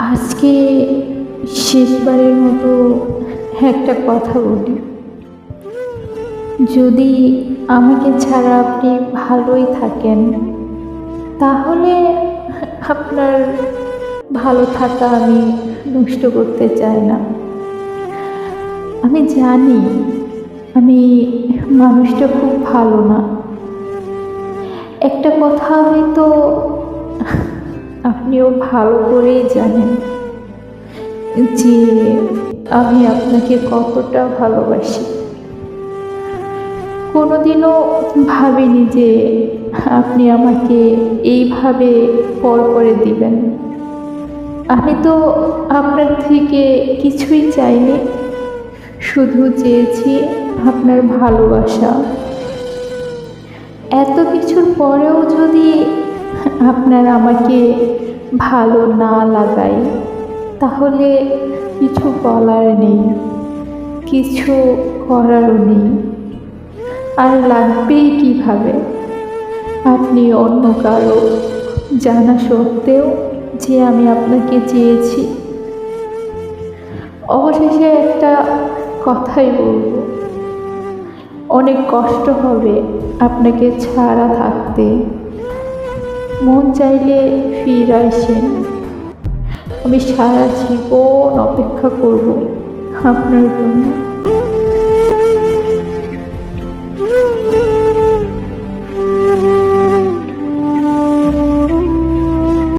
আজকে শেষবারের মতো একটা কথা বলি। যদি আমাকে ছাড়া আপনি ভালোই থাকেন, তাহলে আপনার ভালো থাকা আমি নষ্ট করতে চাই না। আমি জানি, আমি মানুষটা খুব ভালো না। একটা কথা হয়তো আপনিও ভালো করেই জানেন যে আমি আপনাকে কতটা ভালোবাসি। কোনোদিনও ভাবিনি যে আপনি আমাকে এইভাবে পর করে দিবেন। আমি তো আপনার থেকে কিছুই চাইনি, শুধু চেয়েছি আপনার ভালোবাসা। এত কিছুর পরেও যদি আপনার আমাকে ভালো না লাগায়, তাহলে কিছু বলার নেই, কিছু করারও নেই। আর লাগবেই কীভাবে? আপনি অন্য কারও জানা সত্ত্বেও যে আমি আপনাকে চেয়েছি। অবশেষে একটা কথাই বলব। অনেক কষ্ট হবে আপনাকে ছাড়া থাকতে। মন চাইলে ফিরে আসেন। আমি সারা জীবন অপেক্ষা করব আপনার জন্য।